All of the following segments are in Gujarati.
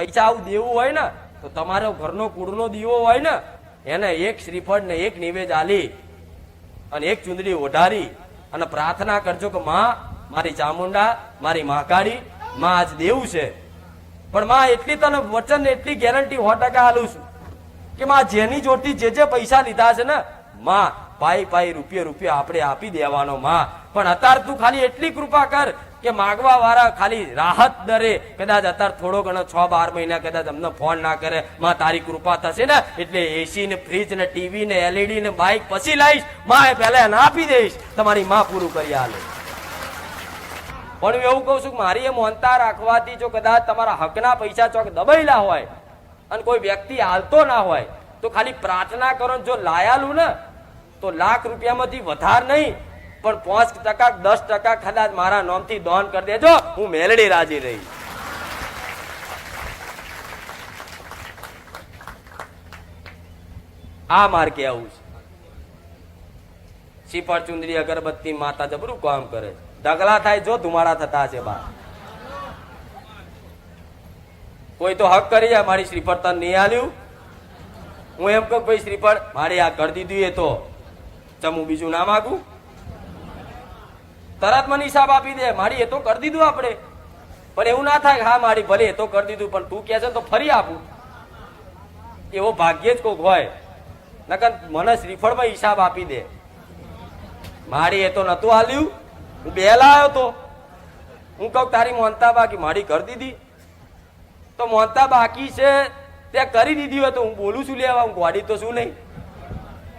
પૈસા આવું દેવું હોય ને, તો તમારો ઘરનો કુળનો દીવો હોય ને, એને એક શ્રીફળ ને એક નિવેદ આલી અને એક ચુંદડી ઓઢારી અને પ્રાર્થના કરજો કે માં, મારી ચામુંડા, મારી મહાકાળી, માં આજ દેવું છે. પણ માં, એટલી તને વચન, એટલી ગેરંટી સો ટકા આલું છું કે માં જેની જોડથી જે જે પૈસા લીધા છે ને, માં, પાઈ પાઈ, રૂપિયે, રૂપિયા આપણે આપી દેવાનો માં. પણ અત્યારે તું ખાલી એટલી કૃપા કર કે માગવા વાળા ખાલી રાહત દરે. કદાચ અત્યારે થોડો ઘણો છ બાર મહિના કદાચ અમને ફોન ના કરે, માં તારી કૃપા થશે ને, એટલે એસી ને ફ્રીજ ને ટીવી ને એલઈડી ને બાઇક પછી લાવીશમાં એ પહેલા એને આપી દઈશ. તમારી માં પૂરું કરી આલે. પણ હું એવું કહું છું મારી એ મોનતા રાખવાથી જો કદાચ તમારા હકના પૈસા ચોક દબાયેલા હોય અને કોઈ વ્યક્તિ હાલતો ના હોય, તો ખાલી પ્રાર્થના કરો જો લાયાલું ને, તો લાખ રૂપિયામાંથી વધાર નહીં. પણ પાંચ ટકા દસ ટકા કદાચ મારા નામથી દોન કરી દેજો, હું મેલડી રાજી રહી આ માર કેવું છે. શ્રીફળ ચુંદરી અગરબત્તી માતા જબરું કામ કરે ઢગલા થાય જો ધુમાડા થતા છે બા. કોઈ તો હક કરી જાય મારી શ્રીફળ તને નહીં આલ્યું. હું એમ કહું ભાઈ શ્રીફળ મારે આ કરી દીધું એ તો. ચમ હું બીજું ના માગું. તરત મને હિસાબ આપી દે. મારી એ તો કરી દીધું આપણે. પણ એવું ના થાય કે હા, મારી ભલે એ તો કરી દીધું, પણ તું કહે છે તો ફરી આપું. એવો ભાગ્યે જ કોક હોય. નકર મને શ્રીફળમાં હિસાબ આપી દે. મારી એ તો નતું હાલ્યું. હું બેલા આવ્યો તો. હું કહું તારી મોનતા બાકી મારી કરી દીધી. તો મોનતા બાકી છે, તે કરી દીધી હોય તો હું બોલું છું લેવા, હું ગોડી તો શું નહીં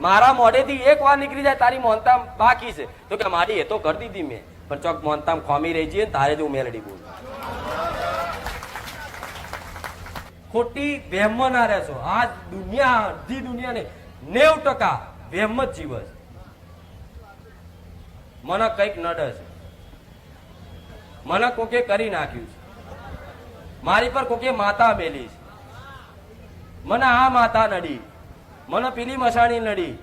મારા મોઢેથી એક વાર નીકળી જાય, તારી મોનતામ બાકી છે. તો કે મારી એ તો કરી દીધી મેં. પણ ચોક મોનતામ ખોમી રહી જઈએ તારે જ હું મેલડી બોલું. ખોટી વહેમમાં ના રહેશો. આ દુનિયા, અડધી દુનિયાને નેવ ટકા વહેમ જ જીવે છે મને કંઈક નડે છે. મને કોકે કરી નાખ્યું છે. મારી પર કોકે માતા મેલી છે. મને આ માતા નડી. મને પેલી મસાણી નડી.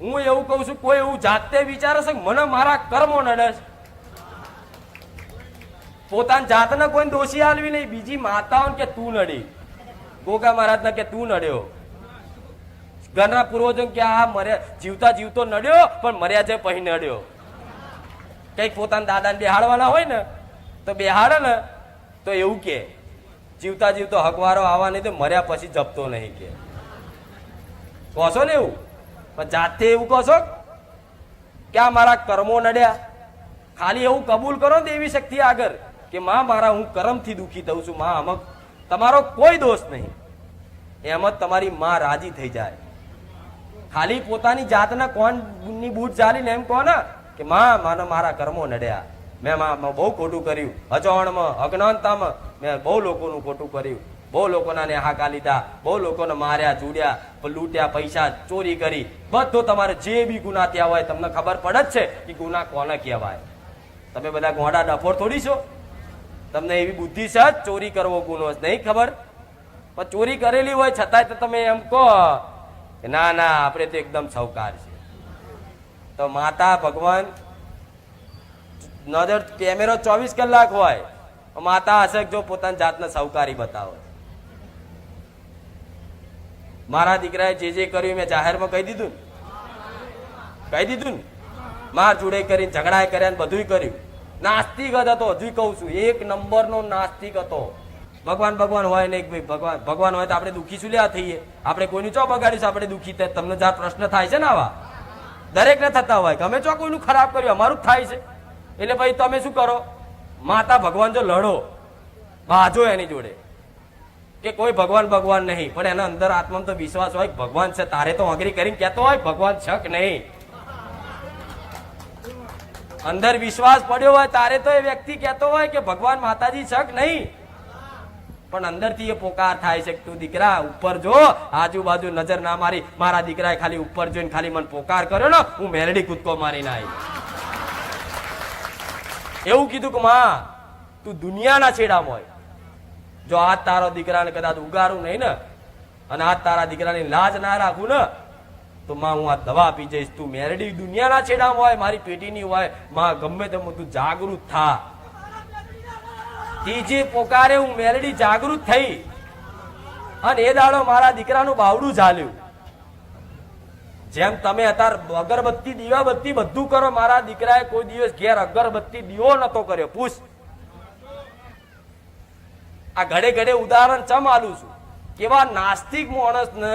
હું એવું કહું છું, કોઈ એવું જાતે વિચારે છે મને મારા કર્મો નડે છે? પોતાની જાતને કોઈ દોષી આલવી નહીં, બીજી માતાઓને કે તું નડી. ગોગા મહારાજને કે તું નડ્યો. ઘરના પૂર્વજો કે આ મર્યા જીવતા જીવતો નડ્યો, પણ મર્યા જે પછી નડ્યો. કંઈક પોતાના દાદાને બેહાડવાના હોય ને, તો બેહાડે ને, તો એવું કે, જીવતા જીવતો હકવારો આવવા નહીં તો મર્યા પછી જપતો નહીં કે. કહો છો ને એવું? પણ જાતે એવું કહો છો? કે આ મારા કર્મો નડ્યા? ખાલી એવું કબૂલ કરો ને એવી શક્તિ આગળ કે માં, મારા હું કર્મથી દુઃખી થઉં છું. માં, અમક તમારો કોઈ દોષ નહીં. એમ જ તમારી માં રાજી થઈ જાય. ખાલી પોતાની જાતના કોણની બૂટ ચાલીને એમ કહો ને કે માં, માને મારા કર્મો નડ્યા. મેં બહુ ખોટું કર્યું. અજાણમાં, અજ્ઞાનતામાં મેં બહુ લોકોનું ખોટું કર્યું. બહુ લોકોના ને હાકા લીધા, બહુ લોકોને માર્યા ચૂડ્યા લૂંટ્યા, પૈસા, ચોરી કરી. બધો તમારે જે બી ગુના ત્યાં હોય તમને ખબર પડે જ છે કે ગુના કોને કહેવાય. તમે બધા ગોડા ડફોર થોડી છો? તમને એવી બુદ્ધિ છે ચોરી કરવો ગુનો નહીં ખબર? પણ ચોરી કરેલી હોય છતાંય તો તમે એમ કહો કે ના ના, આપણે તો એકદમ સૌકાર છે. તો માતા ભગવાન, નજર કેમેરો ચોવીસ કલાક હોય માતા હશે જો પોતાની જાતને સૌકારી બતાવે? મારા દીકરાએ જે જે કર્યું મેં જાહેરમાં કહી દીધું ને. કહી દીધું ને. માર જોડે કરીને ઝઘડા કર્યા ને બધું કર્યું. નાસ્તિક જ હતો હજુ કહું છું. એક નંબરનો નાસ્તિક હતો. ભગવાન ભગવાન હોય નહીં ભાઈ, ભગવાન ભગવાન હોય તો આપણે દુઃખી શું લેવા થઈએ? આપણે કોઈનું ચો બગાડીશું આપણે દુઃખી થાય તમને જ્યાં પ્રશ્ન થાય છે ને આવા? દરેક ને થતા હોય. તમે ચો કોઈનું ખરાબ કર્યું? અમારું જ થાય છે. એટલે ભાઈ તમે શું કરો? માતા ભગવાન જો લડો, ભાજો એની જોડે. કે કોઈ ભગવાન ભગવાન નહીં, પણ એના અંદર આત્મામાં તો વિશ્વાસ હોય, ભગવાન છે, તારે તો અઘરી કરીને કહેતો હોય, ભગવાન છક નહીં? અંદર વિશ્વાસ પડ્યો હોય, તારે તો એ વ્યક્તિ કહેતો હોય કે ભગવાન માતાજી છક નહીં? પણ અંદરથી એ પોકાર થાય છે તું દીકરા, ઉપર જો, આજુબાજુ નજર ના મારી, મારા દીકરાએ ખાલી ઉપર જોઈને ખાલી મને પોકાર કર્યો ને, હું મેલડી કૂદકો મારીને આવી. એવું કીધું કે, માં, તું દુનિયાના છેડામાં હોય. જો આ તારો દીકરાને કદાચ ઉગારું નહીં ને, અને આ તારા દીકરાની લાજ ના રાખું ને, તો માં હું આ દવા આપી જઈશ. તું મેરડી દુનિયાના છેડામાં હોય, મારી પેટીની હોય, માં ગમે તેમ તું જાગૃત થા. ત્રીજી પોકારે હું મેરડી જાગૃત થઈ, અને એ દાડો મારા દીકરાનું બાવડું ઝાલ્યું. જેમ તમે અત્યારે અગરબત્તી, દીવાબત્તી બધું કરો, મારા દીકરાએ કોઈ દિવસ ઘેર અગરબત્તી દીવો નતો કર્યો. પૂછ. આ ઘડે ઘડે ઉદાહરણ ચમ આલું છું? કેવા નાસ્તિક માણસને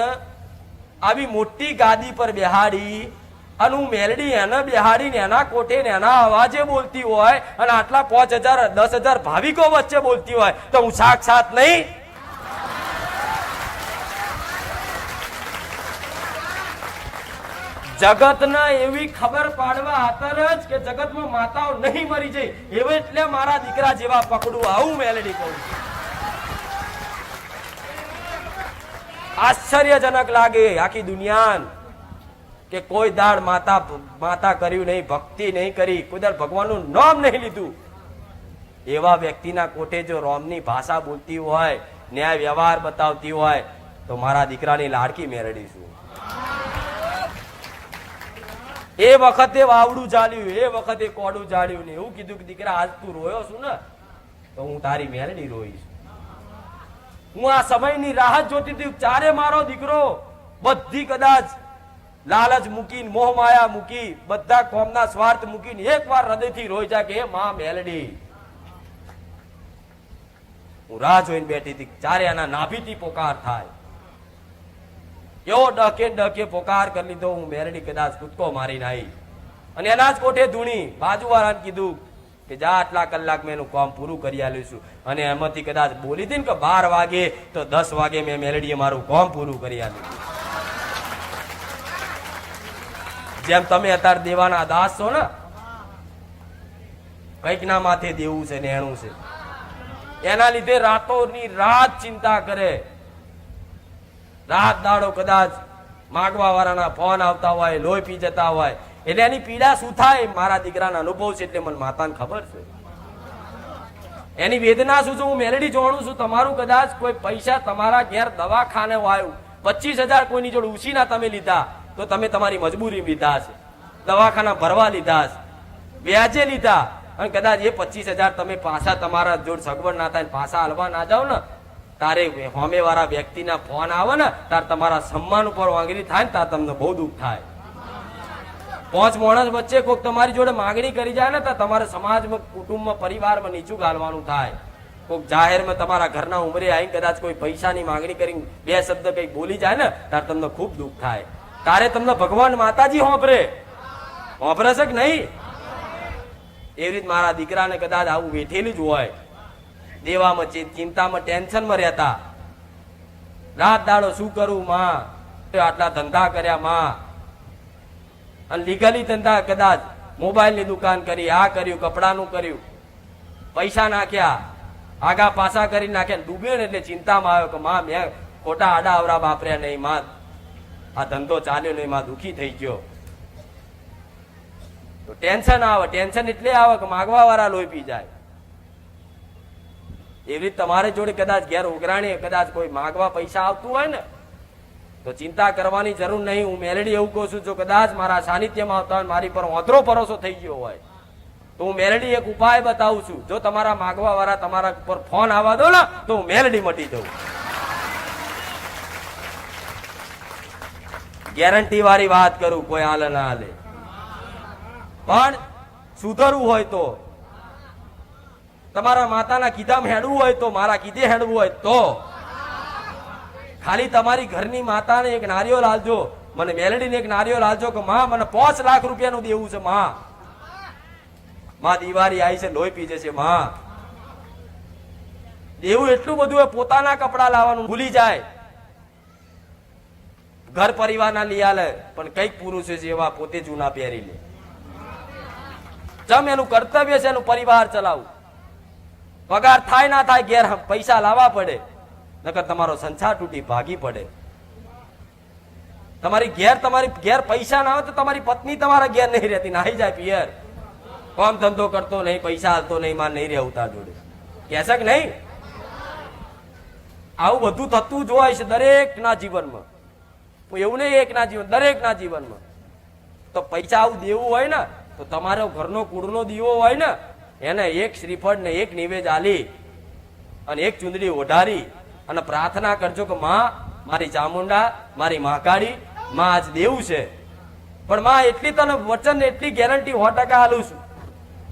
આવી મોટી ગાદી પર બેહાડી અને હું મેલડી એને બેહાડીને એના ને એના અવાજે બોલતી હોય અને આટલા પાંચ હજાર, દસ હજાર ભાવિકો વચ્ચે બોલતી હોય તો હું સાક્ષાત નહીં? જગતને એવી ખબર પાડવા આતર જ કે જગતમાં માતાઓ નહીં મરી જાય. એવું એટલે મારા દીકરા જેવા પકડું આવું મેલડી કહું છું. આશ્ચર્યજનક લાગે આખી દુનિયાન કે કોઈ દાડ માતા માતા કર્યું નહીં, ભક્તિ નહીં કરી કોઈ ભગવાનનું નામ નહીં લીધું. એવા વ્યક્તિના કોઠે જો રોમની ભાષા બોલતી હોય, ન્યાય વ્યવહાર બતાવતી હોય, તો મારા દીકરાની લાડકી મેળવીશું. એ વખતે વાવડું ચાલ્યું, એ વખતે કોડું ચાલ્યું ને એવું કીધું કે દીકરા, આજ તું રોયો છું ને, તો હું તારી મેલડી રોઈશ. હું આ સમયની રાહત જોતી હતી. ચારે મારો દીકરો બધી કદાચ લાલચ મૂકીને, મોહ માયા મૂકી બધા કોમના સ્વાર્થ મૂકીને એકવાર હૃદયથી રોઈ જાય કે માં મેલડી. હું રાહ જોઈને બેઠી હતી ચારે આના નાભીથી પોકાર થાય. કેવો ડકે ડકે પોકાર કરી લીધો. હું મેરડી કદાચ કૂદકો મારી નાઈ અને એના જ કોઠે ધૂણી. બાજુવાળાને કીધું કે જા આટલા કલાક મેં એનું કામ પૂરું કરી આલ્યું અને એમાંથી કદાચ બોલી હતી ને કે બાર વાગે, તો દસ વાગે મેં મેલડીએ મારું કામ પૂરું કરી આલ્યું જેમ તમે અત્યારે દેવાના દાસ છો ને, કંઈક ના માથે દેવું છે ને એનું છે. એના લીધે રાતોની રાત ચિંતા કરે. રાત દાડો કદાચ માગવા વાળાના ફોન આવતા હોય, લોહી પી જતા હોય એટલે એની પીડા શું થાય? મારા દીકરાના અનુભવ છે એટલે મને માતાને ખબર છે. એની વેદના શું છે? હું મેલેડી જોણું છું. તમારું કદાચ કોઈ પૈસા તમારા ઘેર દવાખાને આવ્યું પચીસ હજાર કોઈની જોડે ઉછીના તમે લીધા, તો તમે તમારી મજબૂરી લીધા છે. દવાખાના ભરવા લીધા છે. વ્યાજે લીધા. અને કદાચ એ પચીસ હજાર તમે પાછા તમારા જોડે સગવડ ના થાય પાછા હલવા ના જાઓ ને, તારે હોમે વ્યક્તિના ફોન આવે ને, તાર તમારા સન્માન ઉપર વાંગરી થાય ને, તાર તમને બહુ દુઃખ થાય. પાંચ માણસ વચ્ચે કોઈક તમારી જોડે માગણી કરી જાય ને તો તમારે સમાજમાં કુટુંબમાં પરિવારમાં નીચું ગાલવાનું થાય. કોઈક જાહેરમાં તમારા ઘરના ઉંમરે આવીને કદાચ કોઈ પૈસાની માગણી કરીને બે શબ્દ કઈ બોલી જાય ને, ત્યારે તમને ખૂબ દુઃખ થાય. તારે તમને ભગવાન માતાજી હોંભરે. હોંભરે છે કે નહીં? એવી રીત મારા દીકરાને કદાચ આવું વેઠેલું જ હોય. દેવામાં ચિંતામાં ટેન્શનમાં રહેતા. રાત દાડો શું કરું માં? આટલા ધંધા કર્યા માં. અને લીગલી ધંધા કદાચ મોબાઈલની દુકાન કરી, આ કર્યું, કપડાનું કર્યું. પૈસા નાખ્યા, આગા પાછા કરી નાખ્યા. ડૂબ્યો ને એટલે ચિંતામાં આવ્યો કે માં, મેં ખોટા આડા અવરા વાપર્યા નહીં, માં. આ ધંધો ચાલ્યો નહીં, માં દુખી થઈ ગયો. તો ટેન્શન આવે, ટેન્શન એટલે આવે કે માગવા વાળા લોહી પી જાય. એવી રીતે તમારે જોડે કદાચ ઘેર ઉઘરાણી કદાચ કોઈ માગવા પૈસા આવતું હોય ને તો ચિંતા કરવાની જરૂર નહીં. હું મેલેડી એવું કહું છું, જો કદાચ મારા સાનિધ્યમાં આવતા હોય, મારી પર ઓધરો ભરોસો થઈ ગયો હોય, તો હું મેલેડી એક ઉપાય બતાવું છું. જો તમારા માગવા વાળા તમારા ઉપર ફોન આવવા દો ને, તો હું મેલેડી મટી દઉં ગેરંટી વાળી વાત કરું, કોઈ હાલે ના હાલે. પણ સુધરવું હોય તો, તમારા માતાના કીધામાં હેડવું હોય તો, મારા કીધે હેડવું હોય તો ખાલી તમારી ઘરની માતાને એક નારિયો લાલજો, મને મેલડીને એક નારિયો લાલજો કે, માં, મને પાંચ લાખ રૂપિયાનું દેવું છે, માં. માં, દિવાળી આવી છે, લોહી પી જશે, માં. દેવું એટલું બધું એ પોતાના કપડા લાવવાનું ભૂલી જાય. ઘર પરિવારના લઈ આલે, પણ કંઈક પુરુષો છે એવા પોતે જૂના પહેરી લે. જમ એનું કર્તવ્ય છે, એનું પરિવાર ચલાવવું પગાર થાય ના થાય, ઘેર પૈસા લાવવા પડે. નકર તમારો સંસાર તૂટી ભાગી પડે. તમારી ઘેર તમારી ઘેર પૈસા ના હોય તો તમારી પત્ની તમારા ઘેર નહીં રહેતી, નાહી જાય પિયર. કોમ ધંધો કરતો નહીં, પૈસા હાલતો નહીં માં નહીં રહેવું તાર જોડે. કહેશે કે નહીં? આવું બધું થતું જ હોય છે દરેક ના જીવનમાં એવું નહીં એક ના જીવન દરેક ના જીવનમાં. તો પૈસા આવું દેવું હોય ને, તો તમારો ઘરનો કુળનો દીવો હોય ને, એને એક શ્રીફળ ને એક નિવેદ આલી અને એક ચુંદડી ઓઢારી અને પ્રાર્થના કરજો કે માં, મારી ચામુંડા, મારી મહાકાળી માં આજ દેવું છે. પણ માં, એટલી તને વચન, એટલી ગેરંટી સો ટકા આલું છું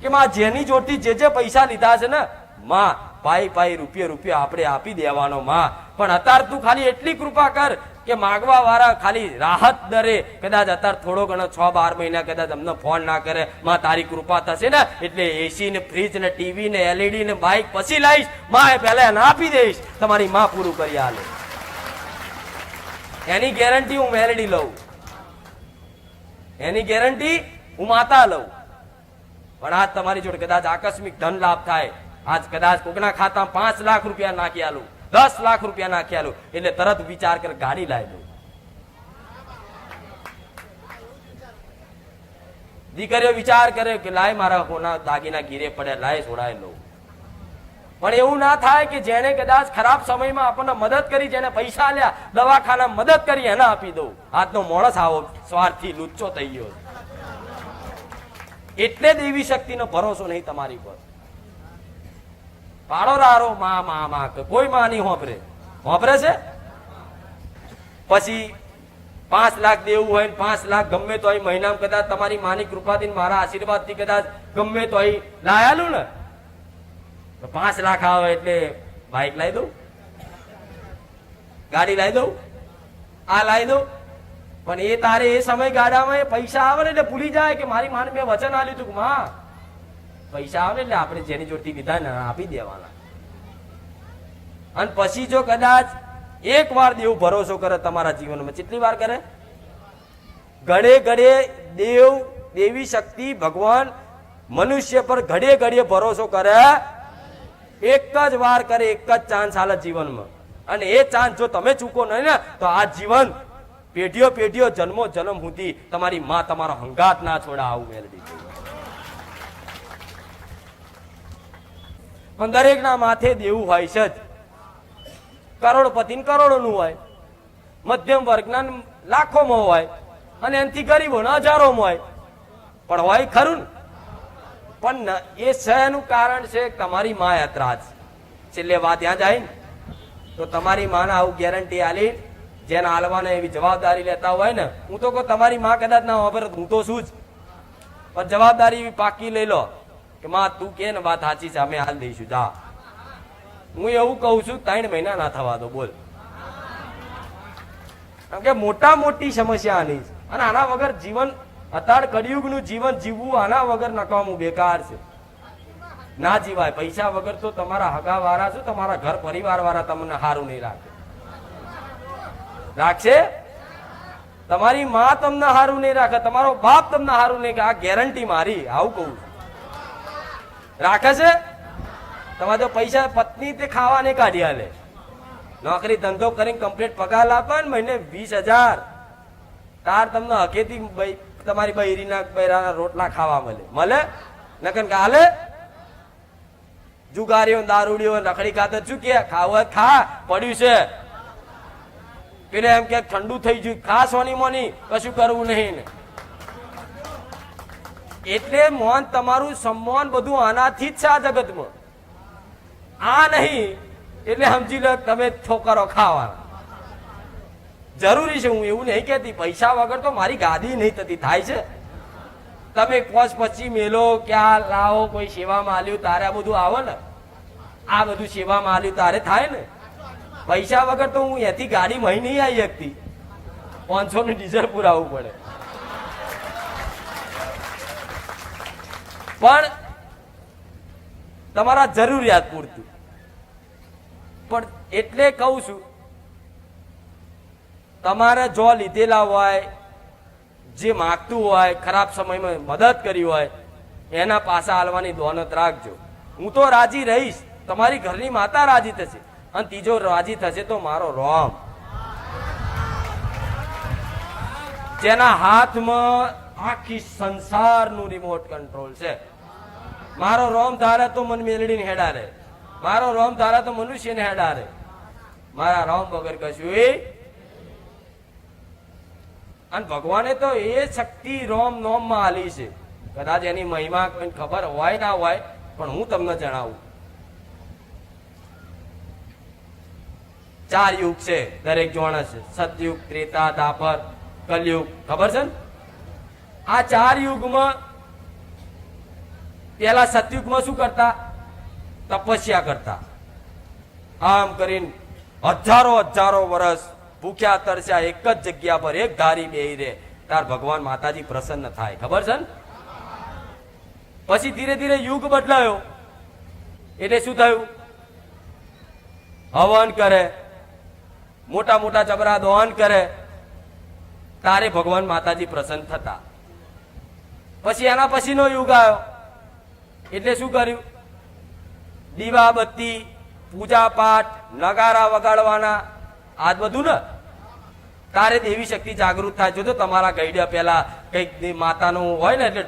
કે માં જેની જોડથી જે જે પૈસા લીધા છે ને, માં પાઈ પાઈ રૂપિયે, રૂપિયા આપણે આપી દેવાનો, માં. પણ અત્યારે તું ખાલી એટલી કૃપા કર કે માગવા વાળા ખાલી રાહત દરે. કદાચ અત્યારે થોડો ઘણો છ, બાર મહિના કદાચ અમને ફોન ના કરે, માં, તારી કૃપા થશે ને? એટલે એસી ને ફ્રીજ ને ટીવી ને એલઈડી ને બાઇક પછી લાવીશમાં પહેલા એને આપી દઈશ. તમારી માં પૂરું કરી આલે. એની ગેરંટી હું મેલડી લઉં. એની ગેરંટી હું માતા લઉં. પણ આજ તમારી જોડે કદાચ આકસ્મિક ધન લાભ થાય. આજ કદાચ કોકના ખાતા પાંચ લાખ રૂપિયા નાખી આલું. દસ લાખ રૂપિયા નાખ્યાલું. એટલે તરત વિચાર કરે, ગાડી લાવી દઉં. દીકરીઓ વિચાર કરે કે, લાય મારા હોના દાગીના ગીરે પડે લાય છોડાય લઉં. પણ એવું ના થાય કે જેને કદાચ ખરાબ સમયમાં આપણને મદદ કરી જેને પૈસા આલ્યા દવાખાના મદદ કરી, એને આપી દઉં. આજનો માણસ આવો સ્વાર્થી લુચ્ચો થઈ ગયો એટલે દેવી શક્તિનો ભરોસો નહીં તમારી પર. પાડો રારો, મા મા મા કોઈ માં નહીં હોપરે. હોપરે છે? પછી પાંચ લાખ દેવું હોય પાંચ લાખ ગમે તો અહીં મહિનામાં કદાચ તમારી માની કૃપાથી મારા આશીર્વાદથી કદાચ ગમે તો અહીં લાયાલું ને. તો પાંચ લાખ આવે એટલે બાઇક લાવી દઉં. ગાડી લાવી દઉં. આ લાવી દઉં. પણ એ તારે એ સમય ગાડામાં એ પૈસા આવે ને એટલે ભૂલી જાય કે મારી માને મેં વચન આપ્યું હતું કે માં પૈસા આવે એટલે આપણે જેની જોડતી લીધા ને આપી દેવાના. અને પછી જો કદાચ એક વાર દેવ ભરોસો કરે તમારા જીવનમાં, કેટલી વાર કરે? ઘડે ઘડે દેવ, દેવી શક્તિ, ભગવાન મનુષ્ય પર ઘડે ઘડીએ ભરોસો કરે. એક જ વાર કરે, એક જ ચાન્સ હાલે જીવનમાં. અને એ ચાન્સ જો તમે ચૂકો નહીં ને, તો આ જીવન પેઢીઓ પેઢીઓ જન્મો જન્મ સુધી તમારી માં તમારો હંગાત ના છોડા આવું મેળવી પણ દરેકના માથે દેવું હોય છે જ. કરોડપતિ ને કરોડોનું હોય, મધ્યમ વર્ગના લાખોમાં હોય, અને એનાથી ગરીબો હજારોમાં હોય. પણ હોય ખરું પણ એ શહેરનું કારણ છે? તમારી મા યાત્રા છેલ્લે વાત ત્યાં જાય ને. તો તમારી માને આવું ગેરંટી આલી, જેને હાલવાને એવી જવાબદારી લેતા હોય ને, હું તો કહું, તમારી માં કદાચ ના વાપરે હું તો શું જ. પણ જવાબદારી એવી પાકી લઈ લો. કે માં, તું કે ને વાત સાચી છે, અમે હાલ દઈશું, જા. હું એવું કહું છું, ત્રણ મહિના ના થવા દો, બોલ. કેમ કે મોટા મોટી સમસ્યા આની અને આના વગર જીવન, અત્યારે કળિયુગનું જીવન જીવવું આના વગર નકામું બેકાર છે. ના જીવાય. પૈસા વગર તો તમારા હગા વાળા શું તમારા ઘર પરિવાર વાળા તમને સારું નહીં રાખે. રાખશે? તમારી માં તમને સારું નહીં રાખે, તમારો બાપ તમને સારું નહીં રાખે. આ ગેરંટી મારી, આવું કહું છું. રાખે છે? તમારે તો પૈસા પત્ની તે ખાવા નહીં કાઢી આલે નોકરી ધંધો કરીને કમ્પ્લીટ પગાર આપે ને મહિને વીસ હજાર. તાર તમને હકેથી તમારી બૈરીના બૈરાના રોટલા ખાવા મળે. મળે? નકન કાલે હાલે? જુગારીઓ, દારૂડીઓ, રખડી ખાતર શું કે? ખાવ ખા, પડ્યું છે. પેલે એમ કે ઠંડુ થઈ ગયું, ખા સોની મોની કશું કરવું નહીં ને. એટલે મોન તમારું સન્માન બધું આનાથી જ છે આ જગતમાં. આ નહીં, એટલે સમજી લો તમે છોકરો ખાવાના જરૂરી છે, હું એવું નહીં કહેતી, પૈસા વગર તો મારી ગાદી નહીં થતી, થાય છે. તમે પોચ પછી મેલો ક્યાં લાવો, કોઈ સેવામાં આલ્યું, તારે આ બધું આવે ને. આ બધું સેવામાં આલ્યું, તારે થાય ને. પૈસા વગર તો હું એથી ગાડી મહી નહીં આવી શકતી. પાંચસો નું ડીઝલ પુરાવવું પડે. પણ તમારા જરૂરિયાત પૂરતું. પણ એટલે કહું છું, તમારે જો લીધેલા હોય, જે માગતું હોય, ખરાબ સમયમાં મદદ કરી હોય, એના પાસા હાલવાની દોનત રાખજો. હું તો રાજી રહીશ. તમારી ઘરની માતા રાજી થશે. અને ત્રીજો રાજી થશે તો મારો રોમ. જેના હાથમાં આખી સંસારનું રિમોટ કંટ્રોલ છે. મારો રોમ ધારે તો મન મેલડીને હેડા રે. મારો રોમ ધારે તો મનુષ્યને હેડા રે. મારા રોમ વગર કશું અને ભગવાને તો એ શક્તિ રોમ નોમમાં આલી છે. કદાચ એની મહિમા કોઈને ખબર હોય ના હોય, પણ હું તમને જણાવું. ચાર યુગ છે, દરેક જોણ છે. સતયુગ, ત્રેતા દાપર કલયુગ. ખબર છે ને? આ ચાર યુગમાં પેલા સતયુગમાં શું કરતા? તપસ્યા કરતા. આમ કરીને હજારો હજારો વર્ષ ભૂખ્યા તરસ્યા એક જ જગ્યા પર એક ધારી બેહી રે તાર ભગવાન માતાજી પ્રસન્ન થાય. ખબર છે ને? પછી ધીરે ધીરે યુગ બદલાયો. એટલે શું થયું? હવન કરે. મોટા મોટા ચબરા દહન કરે. તારે ભગવાન માતાજી પ્રસન્ન થતા. પછી એના પછીનો યુગ આવ્યો. એટલે શું કર્યું? દીવા, બત્તી, પૂજા પાઠ, નગારા વગાડવાના, આ બધું ને? તારે દેવી શક્તિ જાગૃત થાય. જો તમારા ગઈડ્યા પેલા કંઈક માતાનું હોય ને એટલે